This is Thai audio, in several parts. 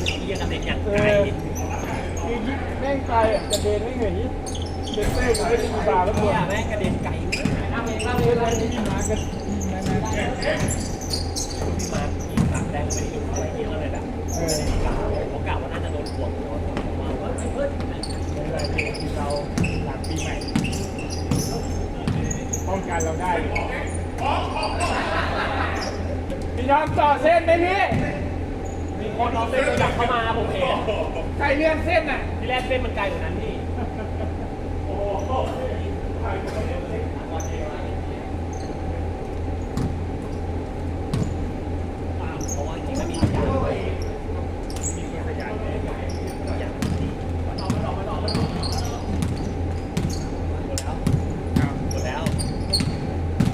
งเรียกกันเด็กอย่างเอไกลคือยิงแม่งไกลอะกระเด็นไม่เหนื่อยเด็นเต้กูไม่ได้มีบาแล้วเนี่ยแม่งกระเด็นไกลมากถ้าเวลานี้มากันยิงนะนะพี่มาอีกสามแดงไม่ได้อยู่อะไรเงี้ยเลยแบบเออกะผมกะว่าน่าจะโดนห่วงผมว่าว่าเฮ้ยในรายเดือนเราหลังปีใหม่ป้องกันเราได้อยู่พี่ยอมต่อเส้นไหมพี่มี คนเอาเส้นหลักเข้ามาผมเห็น ใครเลื่อนเส้นน่ะ ที่แรกเส้นมันไกลกว่านั้นพี่เพราะว่าจริงๆมันมีขยะด้วยมีขยะด้วยขยะดีมาต่อมาต่อมาต่อมาต่อหมดแล้วหมดแล้ว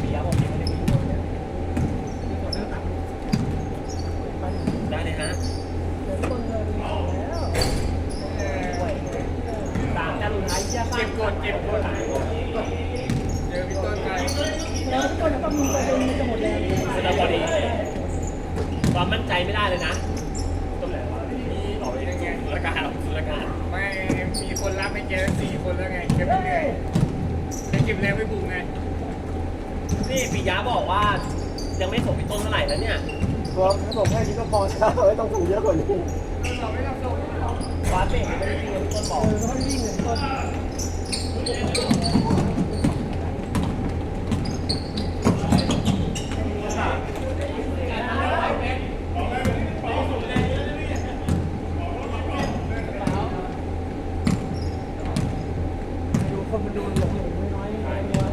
ปียะผมยังไม่ได้มีได้เลยฮะตามด้านท้ายเชี่ยเจ็บกดเจ็บกด เจอพี่ต้นไง แล้วทุกคนก็มีตัวเองมีจะหมดแรง สตาร์บอดีความมั่นใจไม่ได้เลยนะตรงไหนวะมีต่อไปยังไงสุรการสุรการ ไม่มีคนรับไม่เจอสี่คนแล้วไงแกไม่เหนื่อยแกเก็บแรงไม่บุกไง นี่ปิยะบอกว่า ยังไม่ส่งพี่ต้นเท่าไหร่แล้วเนี่ย ตัวถ้าส่งแค่นี้ก็พอแล้วไม่ต้องส่งเยอะกว่านี้ เราไม่ต้องส่ง ฟ้าเบรกไม่ได้ยิงพี่ต้นบอก เออแล้วก็วิ่งเหมือนต้น ดู คนมันดูหลงน้อยๆน้อย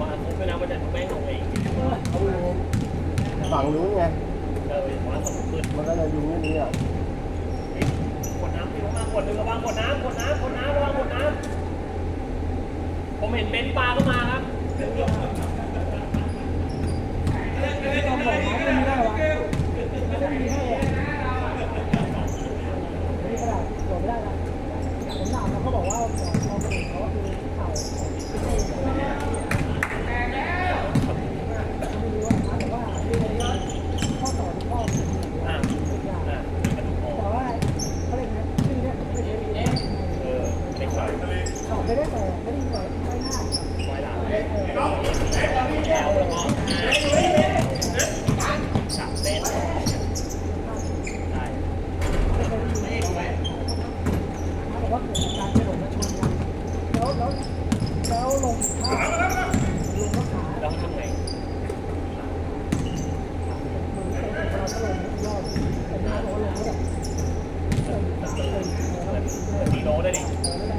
มาทุกไปนะวันนี้แม่งลงเองฝั่งนู้นไงเออมาสองขึ้นมันก็เลยดูนี่นี่อะกดน้ำพี่มากดนึงระวังกดน้ำกดน้ำกดน้ำระวังกดน้ำผมเห็นเบนซ์ปลาเข้ามาครับ ๆไม่ต้องบอกนะไม่ได้วะไม่ได้มีให้อะนี่ขนาดโดดไม่ได้นะผมถามเขาบอกว่าหมอเขาคนอื่นเขาคือเข่าไม่ใช่ไม่รู้ว่านะแต่ว่าเรื่องนี้ข้อต่อทุกข้อมันมี อ่า ทุกอย่าง อ่าเป็นกระดูกอ่อ แต่ น ว่าเขาเรียกนะชื่อเนี้ยเป็นเอเอ เออเล็กหน่อย สอบไม่ได้แต่ไม่ได้ต่อยไม่หน้า ไว้หลัง เออ แล้วแล้วก็สามเส้นได้ เขาบอกว่าเกิดการกระโดดมาชนกันแล้วแล้วแล้วลงท่าลงก็ขา แล้วทำไง เหมือนเป็นเราก็ลงยอดแต่ไม่รู้ว่าลงแล้วแบบเติมเติมเติม เหมือนเหมือนดีโนได้ดิ เออไม่ได้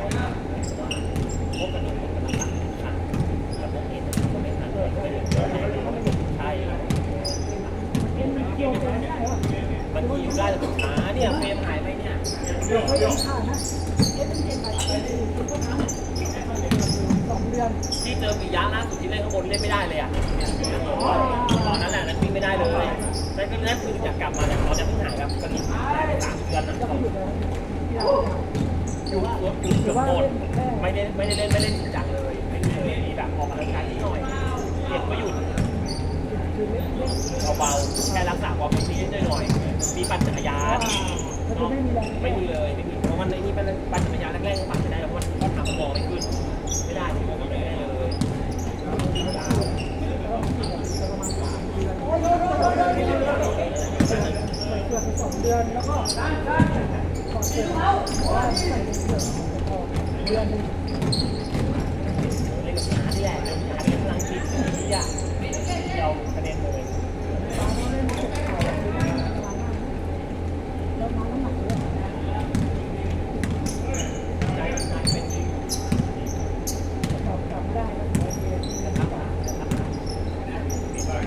เขาทำ พวกกระดูกมันกำลังตัดขาแล้วพวกเอ็นก็ไม่ทันเลยไม่ได้ใช่ เอ็นเกี่ยวกันไม่ได้หรอ มันที่อยู่ได้แต่สุดท้ายเนี่ยเฟรมหายไปเนี่ย เดี๋ยวเขายังขาดนะเอ็นเป็นเอ็นไปเอ็นเป็นต้นน้ำสองเดือน ที่เจอปิยะล่าสุดที่เล่นข้างบนเล่นไม่ได้เลยอะตอนนั้นแหละนั้นวิ่งไม่ได้เลย นั่นคืออยากกลับมาแต่เขาจะเพิ่งหายครับตอนนี้สามเดือนนะก็ไม่หยุดเลยที่ราอยู่อยู่เกือบหมดไม่ได้ไม่ได้เล่นไม่เล่นจริงจังเลยไม่เลยมีแบบออกกำลังกายนิดหน่อยเก็บไม่หยุดเบาๆแค่รักษาความเป็นนี้หน่อย มีปั่นจักรยานไม่มีเลยไม่มีเพราะมันไอ้นี่เป็นปั่นจักรยานแรกๆปั่นไม่ได้เพราะมันข้อเท้ามันมอไม่ขึ้นไม่ได้ที่มันไม่ได้เลย เกือบ สองเดือนแล้วก็ก่อนเสร็จว่าใส่เกือบเดือนนึง เล่นกับช้าที่แหละเล่นช้าที่พลังคิดที่อะเดียวคะแนนเลย ตอนนั้นเล่นเจ็บเข่าแล้วน้ำน้ำหนักเยอะ ใจใจเป็นจริง กลับกลับได้แล้วโอเค นะครับนะครับ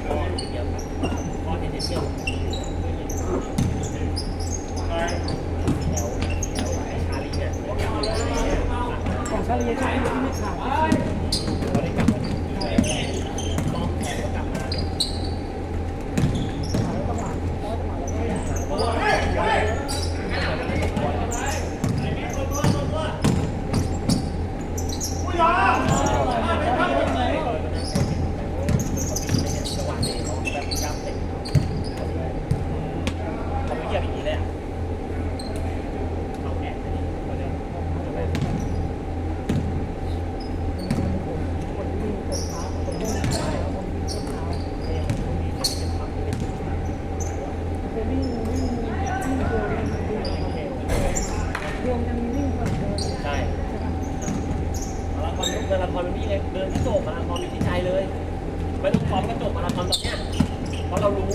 ก็เดียวครับก็เดียวแล้วแล้วชาลีเนี่ย ของชา มาราธอนมันนี่ ไงเดินที่โจบมาราธอนมีที่ใจเลยไม่ต้องพร้อมก็จบมาราธอนตอนเนี้ยเพราะเรารู้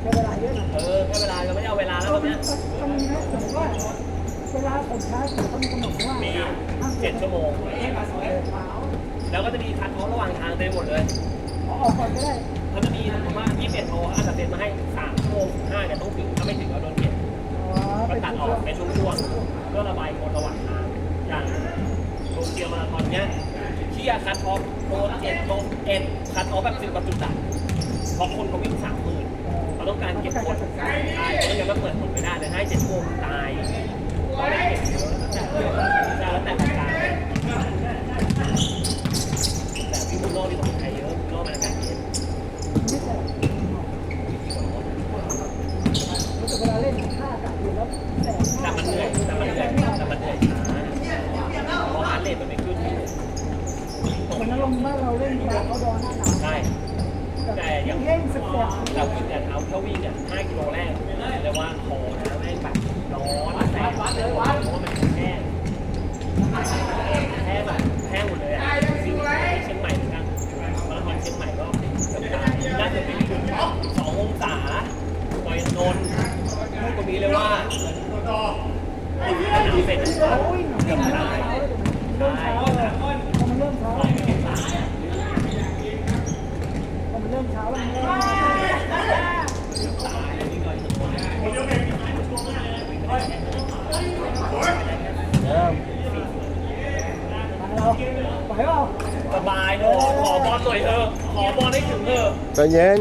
ใช้เวลาเยอะหน่อยเออแค่เวลาเราไม่ได้เอาเวลาแล้วตอนมัเนี้นยมันมีนะสมมติว่าเวลาผมช้าสุดเขามีกำหนดว่ามีเจ็ดชั่วโมงแล้วก็จะมีคัดท้อระหว่างทางเต็มหมดเลยออกก่อนก็ได้เขาจะมีสมมติว่า21โลอาจจะเซ็นมาให้3ชั่วโมง5เนี่ยต้องถึงถ้าไม่ถึงก็โดนเก็บอ๋อก็เป็นตัดอช่อวกงเป็นช่วงๆก็ระบายคนระหว่างทางอย่างโตเกียวมาราธอนเนี้ย ที่อาคัดออฟโลเจ็ดโลเอ็ดคัดออฟแบบสิบกว่าจุดอะเพราะคนเขาวิ่งสามหมื่นเขาต้องการเก็บกดใช่ไม่งั้นมันเปิดผลไม่ได้เลยให้เจ็ดชั่วโมงตายก็ได้เก็บเยอะแล้วแต่รายการแต่วิ่งมุโน่ที่ของไทยเยอะมุโน่มันอากาศเย็น ไม่แต่รู้สึกเวลาเล่นท่าอากาศอยู่แล้วแสง แต่มันเหนื่อยแต่มันเหนื่อยแต่มันเหนื่อยช้าเพราะฮาร์ดเรทมันไม่ขึ้น เหมือนอารมณ์บ้านเราเล่นกีฬาเขาดอหน้าหนาว ใช่ แต่ยังเล่นสึกแสบ เราวิ่งแต่เท้าถ้าวิ่งเนี่ย5กิโลแรกเรียกว่าคอนะแม่งแบบร้อนแสบวัดเลยวัดเพราะว่ามันแห้งแห้งแบบแห้งหมดเลยอะซิ่งไปเชียงใหม่เหมือนกันมาราธอนเชียงใหม่ก็เกือบตายน่าจะเป็นสององศาดอยนนท์พูดตรงนี้เลยว่าน้ำเป็น เขาวิ่ง เกือบตาย เริ่มเช้าเลยพอมันเริ่มเช้า สององศา พอมันเริ่มเช้าแล้วมันเริ่ม เริ่ม เรา ไหวเปล่าสบายเนอะขอบอลหน่อยเถอะขอบอลให้ถึงเถอะใจเย็น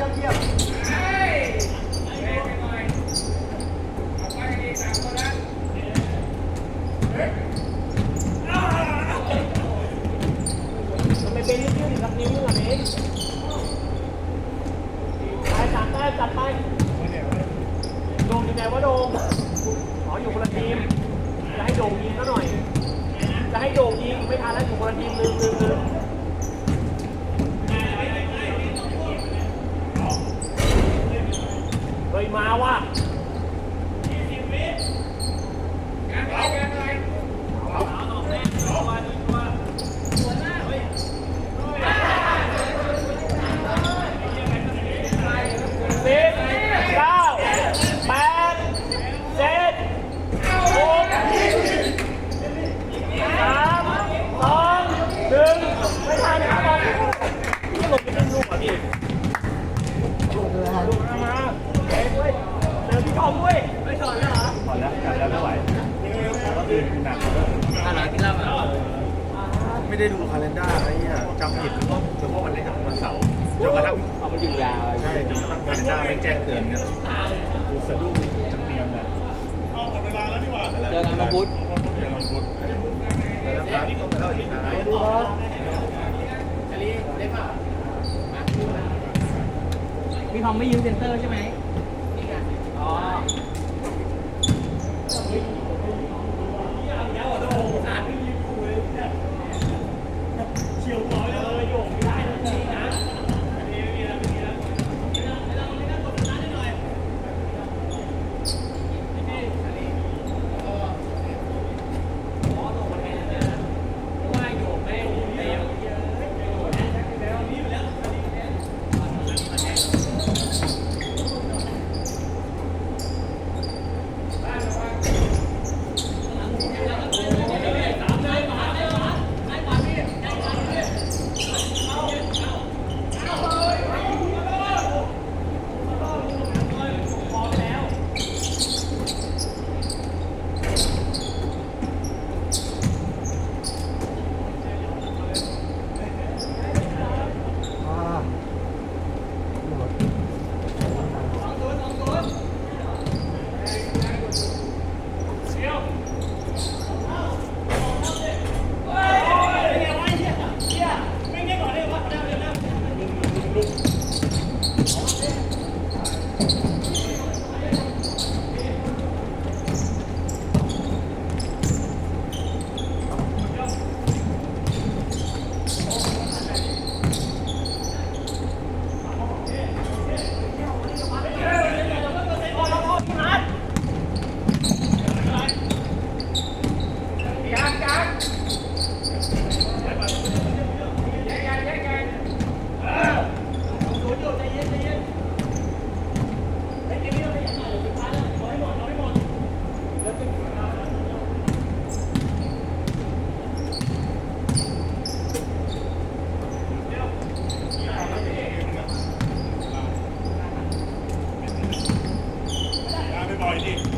Ja, hier. ไม่ได้ดูคาล endar ไอ้เนี่ยจำผิดหรือว่าหรือว่าวันเล่นกับวันเสาร์จนกระทั่งเอามันอยู่ยาวใช่จนกระทั่งคาล endar ไม่แจ้งเตือนเนี่ยกูสะดุ้งจำเนียมเลยเจอกันมาพุธเดี๋ยวลองพูดแล้วครับต้องเข้าอีกนะดูครับพี่ทอมไม่ยืมเซนเตอร์ใช่ไหม ไม่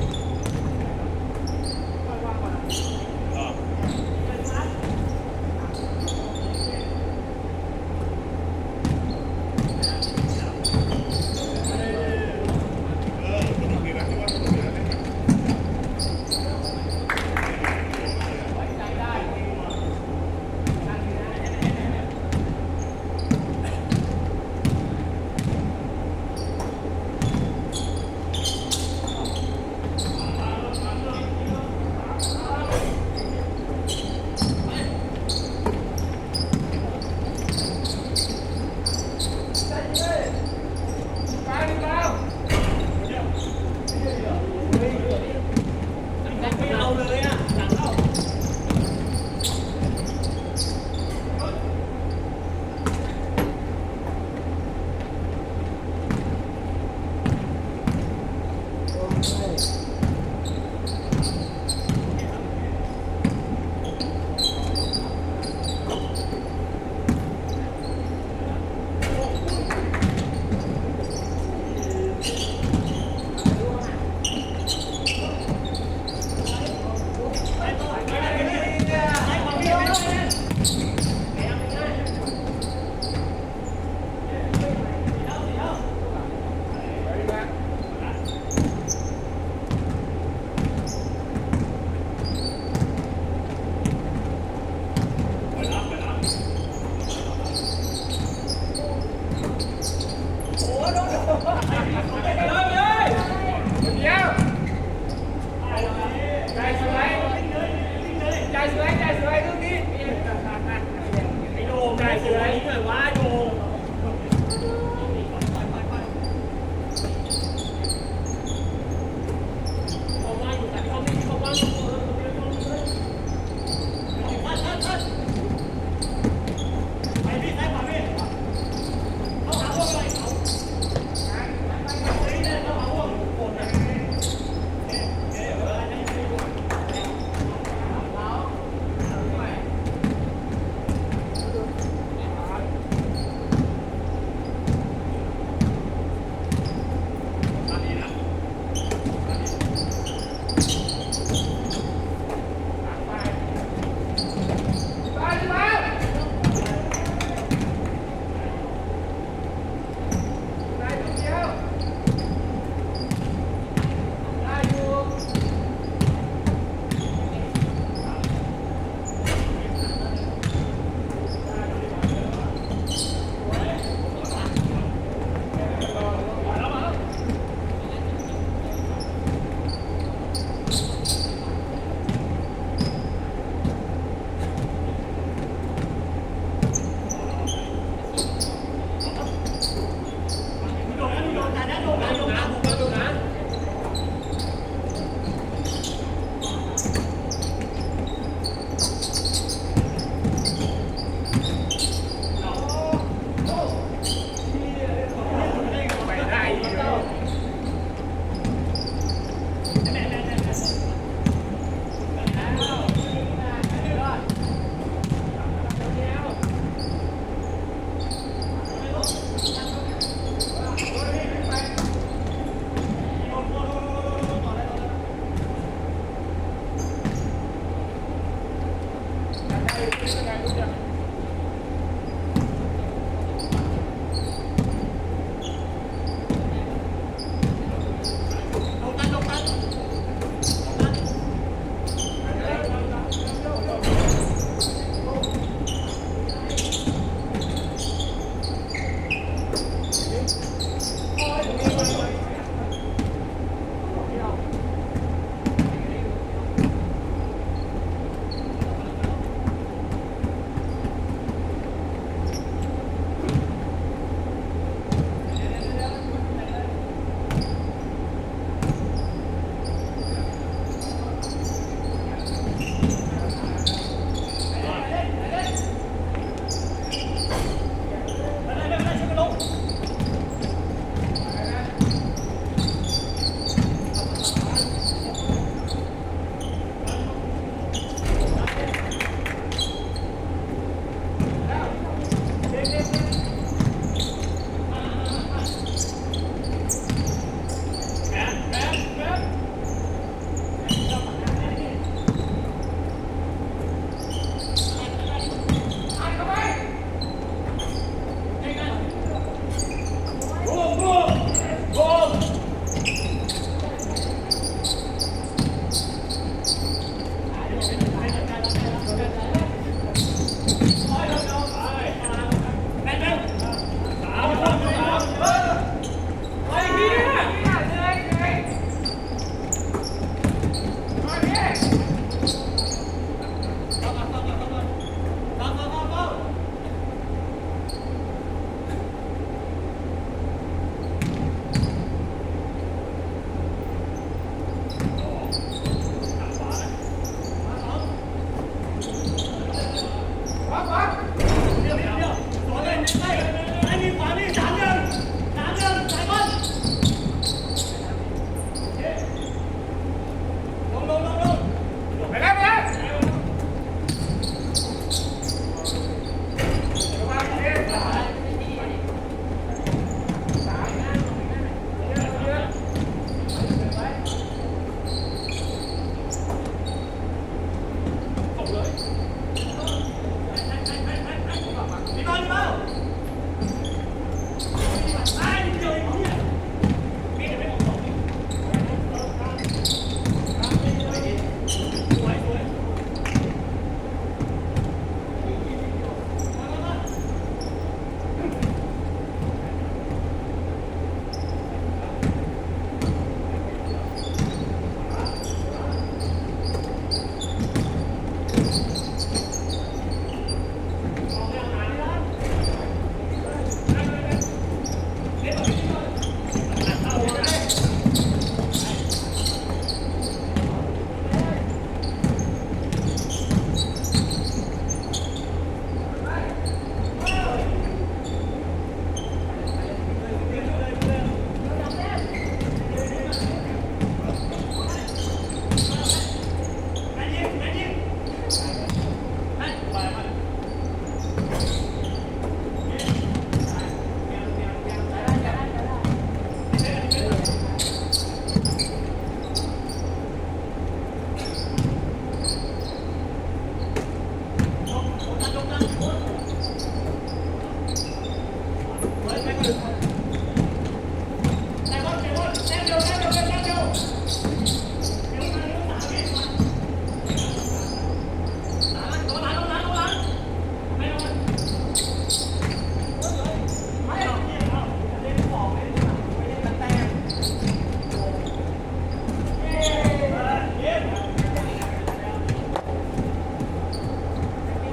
dueñas.